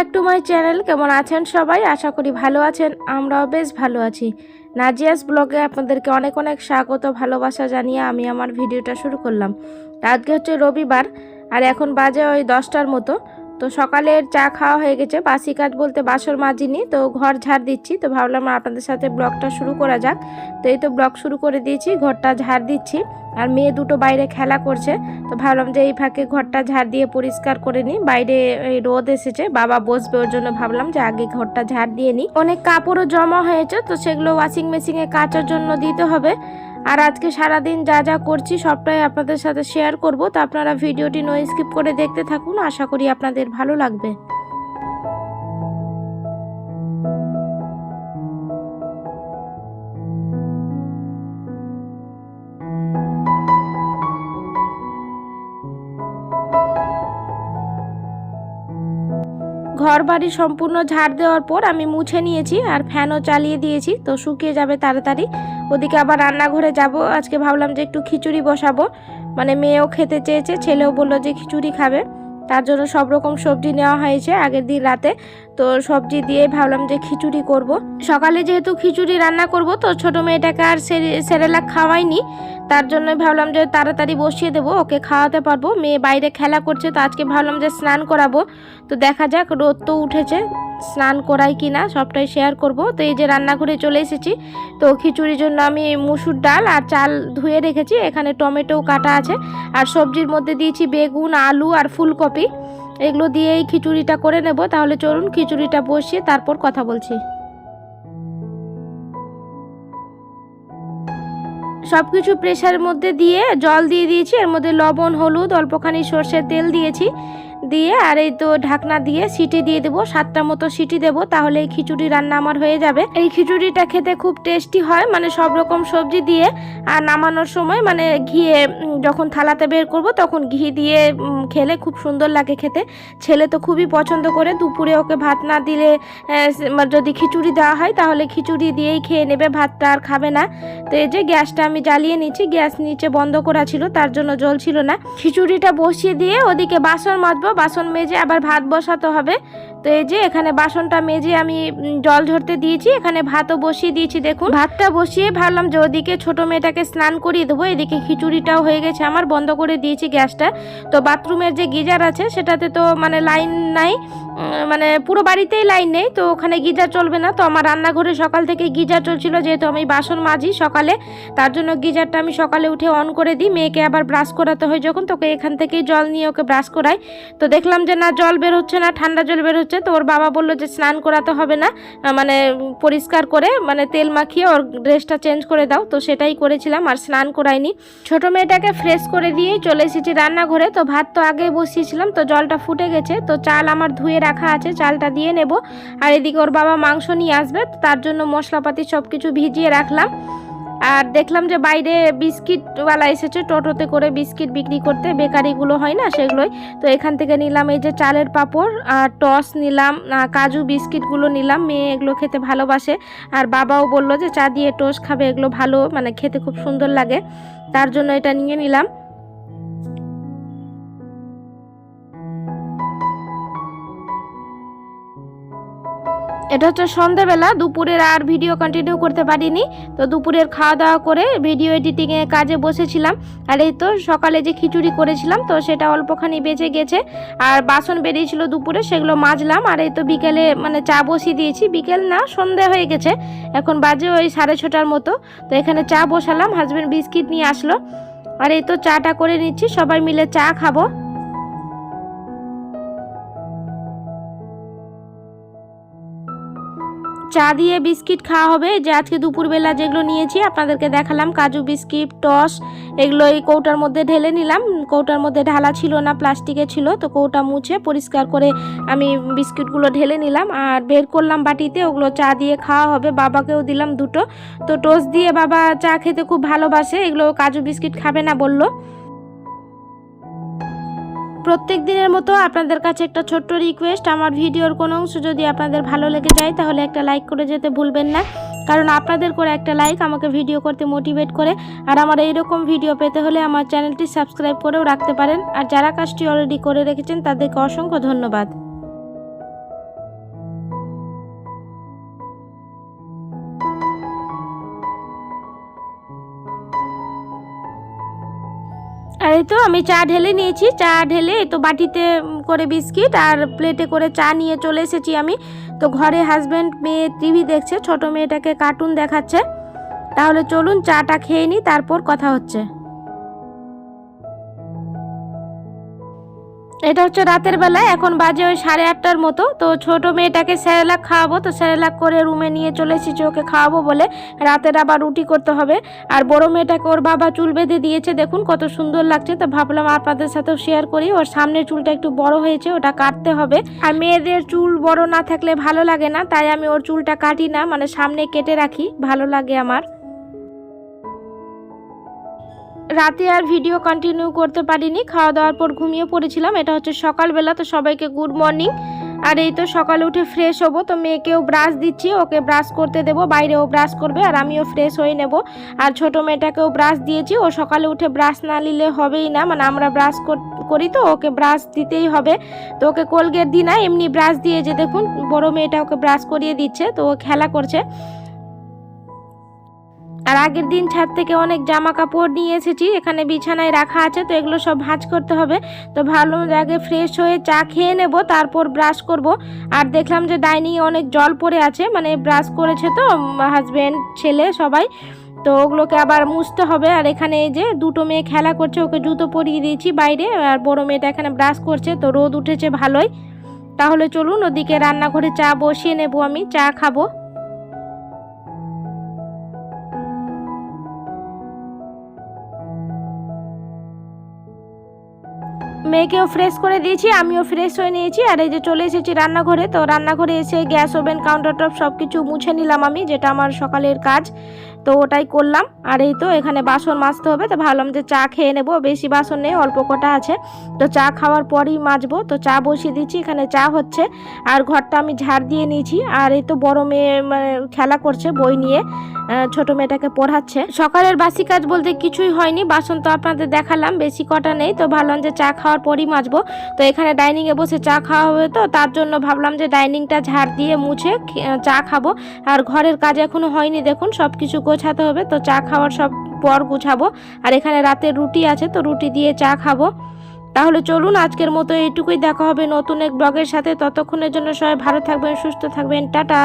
Back to my channel. কেমন আছেন সবাই? আশা করি ভালো আছেন। আমরাও বেশ ভালো আছি। নাজিয়াস ব্লগে আপনাদেরকে অনেক অনেক স্বাগত, ভালোবাসা জানিয়ে আমি আমার ভিডিওটা শুরু করলাম। আজকে হচ্ছে রবিবার, আর এখন বাজে ওই দশটার মতো। তো সকালের চা খাওয়া হয়ে গেছে। বাসি কাজ বলতে বাসর মাজিনি, তো ঘর ঝাড় দিচ্ছি। তো ভাবলাম আপনাদের সাথে ব্লগটা শুরু করা যাক। তো এই তো ব্লগ শুরু করে দিয়েছি, ঘরটা ঝাড় দিচ্ছি। আর মেয়ে দুটো বাইরে খেলা করছে, তো ভাবলাম যে এই ফাঁকে ঘরটা ঝাড় দিয়ে পরিষ্কার করে নিই। বাইরে রোদ এসেছে, বাবা বসবে, ওর জন্য ভাবলাম যে আগে ঘরটা ঝাড় দিয়ে নিই। অনেক কাপড়ও জমা হয়েছে, তো সেগুলো ওয়াশিং মেশিনে কাচার জন্য দিতে হবে। আর আজকে সারাদিন যা যা করছি সবটাই আপনাদের সাথে শেয়ার করব। তো আপনারা ভিডিওটি নো স্কিপ করে দেখতে থাকুন। আশা করি আপনাদের ভালো লাগবে। ঘর বাড়ি সম্পূর্ণ ঝাড় দেওয়ার পর আমি মুছে নিয়েছি আর ফ্যানও চালিয়ে দিয়েছি, তো শুকিয়ে যাবে তাড়াতাড়ি। ওদিকে আবার রান্নাঘরে যাব, আজকে ভাবলাম যে একটু খিচুড়ি বসাবো। মানে মেয়েও খেতে চেয়েছে, ছেলেও বলল যে খিচুড়ি খাবে। তার জন্য সব রকম সবজি নেওয়া হয়েছে আগের দিন রাতে। তো সবজি দিয়ে ভাবলাম যে খিচুড়ি করব। সকালে যেহেতু খিচুড়ি রান্না করব, তো ছোট মেয়েটাকে আর সেরেলাক খাওয়াইনি। তার জন্য ভাবলাম যে তাড়াতাড়ি বসিয়ে দেবো, ওকে খাওয়াতে পারব। মেয়ে বাইরে খেলা করছে, তো আজকে ভাবলাম যে স্নান করাবো। তো দেখা যাক, রোদ তো উঠেছে, স্নান করাই কি না, সবটাই শেয়ার করব। তো এই যে রান্নাঘরে চলে এসেছি, তো খিচুড়ির জন্য আমি মুসুর ডাল আর চাল ধুয়ে রেখেছি। এখানে টমেটো কাটা আছে, আর সবজির মধ্যে দিয়েছি বেগুন, আলু আর ফুলকপি। এগুলো দিয়েই খিচুড়িটা করে নেব, তাহলে চলুন খিচুড়িটা বসিয়ে তারপর কথা বলছি। সব কিছু প্রেশারের মধ্যে দিয়ে জল দিয়ে দিয়েছি, এর মধ্যে লবণ, হলুদ, অল্পখানি সর্ষের তেল দিয়েছি। দিয়ে আর এই তো ঢাকনা দিয়ে সিটি দিয়ে দেবো সাতটা মতো সিটি দেবো, তাহলে এই খিচুড়ি রান্না আমার হয়ে যাবে। এই খিচুড়িটা খেতে খুব টেস্টি হয় মানে সব রকম সবজি দিয়ে আর নামানোর সময় মানে ঘিয়ে যখন থালাতে বের করব তখন ঘি দিয়ে খেলে খুব সুন্দর লাগে খেতে। ছেলে তো খুবই পছন্দ করে, দুপুরে ওকে ভাত না দিলে যদি খিচুড়ি দেওয়া হয় তাহলে খিচুড়ি দিয়েই খেয়ে নেবে, ভাতটা আর খাবে না। তো এই যে গ্যাসটা আমি জ্বালিয়ে নিচ্ছি, গ্যাস নিচে বন্ধ করা ছিল, তার জন্য জল ছিল না। খিচুড়িটা বসিয়ে দিয়ে ওদিকে বাসন মাজবো বাসন মেজে আবার ভাত বসাতে হবে। তো এই যে এখানে বাসনটা মেজে আমি জল ঝরতে দিয়েছি, এখানে ভাতও বসিয়ে দিয়েছি, দেখুন। ভাতটা বসিয়ে ভাবলাম যে ওদিকে ছোট মেয়েটাকে স্নান করিয়ে দেবো, এদিকে খিচুড়িটাও হয়ে গেছে আমার, বন্ধ করে দিয়েছি গ্যাসটা। তো বাথরুমের যে গিজার আছে, সেটাতে তো মানে লাইন নাই মানে পুরো বাড়িতেই লাইন নেই, তো ওখানে গিজার চলবে না। তো আমার রান্নাঘরে সকাল থেকে গিজার চলছিল, যেহেতু আমি বাসন মাজি সকালে, তার জন্য গিজারটা আমি সকালে উঠে অন করে দিই, মেয়েকে আবার ব্রাশ করাতে হয় যখন, তোকে এখান থেকেই জল নিয়ে ওকে ব্রাশ করাই। তো দেখলাম যে না, জল বের হচ্ছে না, ঠান্ডা জল বের হচ্ছে। তো ওর বাবা বলল যে স্নান করাতে হবে না মানে পরিষ্কার করে মানে তেল মাখিয়ে ওর ড্রেসটা চেঞ্জ করে দাও। তো সেটাই করেছিলাম, আর স্নান করাইনি। ছোট মেয়েটাকে ফ্রেশ করে দিয়েই চলে এসেছি রান্নাঘরে। তো ভাত তো আগে বসিয়েছিলাম, তো জলটা ফুটে গেছে। তো চাল আমার ধুয়ে রাখা আছে, চালটা দিয়ে নেব। আর এদিকে ওর বাবা মাংস নিয়ে আসবে তার জন্য মশলাপাতি সব কিছু ভিজিয়ে রাখলাম। আর দেখলাম যে বাইরে বিস্কিটওয়ালা এসেছে টোটোতে করে বিস্কিট বিক্রি করতে, বেকারিগুলো হয় না সেগুলোই। তো এখান থেকে নিলাম এই যে চালের পাঁপড় আর টস নিলাম কাজু বিস্কিটগুলো নিলাম, মেয়ে এগুলো খেতে ভালোবাসে। আর বাবাও বলল যে চা দিয়ে টোস খাবে, এগুলো ভালো মানে খেতে খুব সুন্দর লাগে। তার জন্য এটা নিয়ে নিলাম। এটা হচ্ছে সন্ধ্যাবেলা দুপুরের আর ভিডিও কন্টিনিউ করতে পারিনি। তো দুপুরের খাওয়া দাওয়া করে ভিডিও এডিটিংয়ে কাজে বসেছিলাম। আর এই তো সকালে যে খিচুড়ি করেছিলাম, তো সেটা অল্পখানি বেঁচে গেছে। আর বাসন বেরিয়েছিল দুপুরে, সেগুলো মাজলাম। আর এই তো বিকেলে মানে চা বসিয়ে দিয়েছি। বিকেল না, সন্ধে হয়ে গেছে। এখন বাজে ওই সাড়ে ছটার মতো। তো এখানে চা বসালাম হাজব্যান্ড বিস্কিট নিয়ে আসলো। আর এই তো চাটা করে নিচ্ছি, সবাই মিলে চা খাব। চা দিয়ে বিস্কিট খাওয়া হবে। যে আজকে দুপুরবেলা যেগুলো নিয়েছি, আপনাদেরকে দেখালাম। কাজু বিস্কিট, টস, এগুলো এই কৌটার মধ্যে ঢেলে নিলাম। কৌটার মধ্যে ঢালা ছিল না, প্লাস্টিকে ছিল, তো কৌটা মুছে পরিষ্কার করে আমি বিস্কিটগুলো ঢেলে নিলাম। আর বের করলাম বাটিতে, ওগুলো চা দিয়ে খাওয়া হবে। বাবাকেও দিলাম দুটো। তো টোস্ট দিয়ে বাবা চা খেতে খুব ভালোবাসে, এগুলো কাজু বিস্কিট খাবে না বলল। প্রত্যেক দিনের মতো আপনাদের কাছে একটা ছোট্ট রিকোয়েস্ট আমার ভিডিওর কোনো অংশ যদি আপনাদের ভালো লেগে যায়, তাহলে একটা লাইক করে যেতে ভুলবেন না। কারণ আপনাদের করে একটা লাইক আমাকে ভিডিও করতে মোটিভেট করে। আর আমার এইরকম ভিডিও পেতে হলে আমার চ্যানেলটি সাবস্ক্রাইব করেও রাখতে পারেন। আর যারা কাজটি অলরেডি করে রেখেছেন, তাদেরকে অসংখ্য ধন্যবাদ। আর এই তো আমি চা ঢেলে নিয়েছি। চা ঢেলে তো বাটিতে করে বিস্কিট আর প্লেটে করে চা নিয়ে চলে এসেছি আমি। তো ঘরে হাজব্যান্ড মেয়ে টিভি দেখছে, ছোট মেয়েটাকে কার্টুন দেখাচ্ছে। তাহলে চলুন চাটা খেয়ে নিই তারপর কথা হচ্ছে। এটা হচ্ছে রাতের বেলা, এখন বাজে ওই সাড়ে আটটার মতো। তো ছোট মেয়েটাকে স্যারেলাক খাওয়াবো, তো স্যারেলাক করে রুমে নিয়ে চলে এসেছি ওকে খাওয়াবো বলে। রাতের আবার রুটি করতে হবে। আর বড় মেয়েটাকে ওর বাবা চুল বেঁধে দিয়েছে, দেখুন কত সুন্দর লাগছে। তো ভাবলাম আপনাদের সাথেও শেয়ার করি। ওর সামনের চুলটা একটু বড় হয়েছে, ওটা কাটতে হবে। আর মেয়েদের চুল বড় না থাকলে ভালো লাগে না, তাই আমি ওর চুলটা কাটি না মানে সামনে কেটে রাখি, ভালো লাগে আমার। রাতে আর ভিডিও কন্টিনিউ করতে পারিনি খাওয়া দাওয়ার পর ঘুমিয়ে পড়েছিলাম, এটা হচ্ছে সকালবেলা, তো সবাইকে গুড মর্নিং আর এই তো সকালে উঠে ফ্রেশ হব, তো মেয়েকেও ব্রাশ দিচ্ছি, ওকে ব্রাশ করতে দেবো, বাইরেও ব্রাশ করবে, আর আমিও ফ্রেশ হয়ে নেব। আর ছোট মেয়েটাকেও ব্রাশ দিয়েছি, ও সকালে উঠে ব্রাশ না নিলে হবেই না মানে আমরা ব্রাশ করি তো, ওকে ব্রাশ দিতেই হবে। তো ওকে কোলগেট দিই না, এমনি ব্রাশ দিয়ে যে দেখুন, বড় মেয়েটা ওকে ব্রাশ করিয়ে দিচ্ছে, তো ও খেলা করছে। আর আগের দিন ছাদ থেকে অনেক জামা কাপড় নিয়ে এসেছি, এখানে বিছানায় রাখা আছে, তো এগুলো সব ভাঁজ করতে হবে। তো ভালো আগে ফ্রেশ হয়ে চা খেয়ে নেব, তারপর ব্রাশ করব। আর দেখলাম যে ডাইনিংয়ে অনেক জল পড়ে আছে মানে ব্রাশ করেছে তো হাজব্যান্ড ছেলে সবাই। তো ওগুলোকে আবার মুছতে হবে। আর এখানে এই যে দুটো মেয়ে খেলা করছে, ওকে জুতো পরিয়ে দিয়েছি বাইরে, আর বড় মেয়েটা এখানে ব্রাশ করছে, তো রোদ উঠেছে ভালোই। তাহলে চলুন, ওদিকে রান্নাঘরে চা বসিয়ে নেব আমি, চা খাব। মেয়েকেও ফ্রেশ করে দিয়েছি, আমিও ফ্রেশ হয়ে নিয়েছি। আর এই যে চলে এসেছি রান্নাঘরে, তো রান্নাঘরে এসে গ্যাস ওভেন কাউন্টার টপ সব কিছু মুছে নিলাম আমি, যেটা আমার সকালের কাজ। তো ওটাই করলাম। আর এই তো এখানে বাসন মাজতে হবে, তো ভাবলাম যে চা খেয়ে নেব, বেশি বাসন নেই, অল্প কটা আছে। তো চা খাওয়ার পরই মাজবো, তো চা বসিয়ে দিচ্ছি, এখানে চা হচ্ছে। আর ঘরটা আমি ঝাড় দিয়ে নিয়েছি। আর এই তো বড় মেয়ে মানে খেলা করছে বই নিয়ে ছোট মেয়েটাকে পড়াচ্ছে। সকালের বাসি কাজ বলতে কিছুই হয়নি, বাসন তো আপনাদের দেখালাম, বেশি কটা নেই, তো ভাবলাম যে চা খাওয়ার পরই মাজবো। তো এখানে ডাইনিংয়ে বসে চা খাওয়া হবে তো, তার জন্য ভাবলাম যে ডাইনিংটা ঝাড় দিয়ে মুছে চা খাব। আর ঘরের কাজ এখনও হয়নি দেখুন সব কিছু গোছাতে হবে, তো চা খাওয়ার সব পর গুছাবো। আর এখানে রাতে রুটি আছে, তো রুটি দিয়ে চা খাব। তাহলে চলুন, আজকের মতো এইটুকুই দেখা হবে নতুন এক ব্লগের সাথে। ততক্ষণের জন্য সবাই ভালো থাকবেন, সুস্থ থাকবেন, টাটা।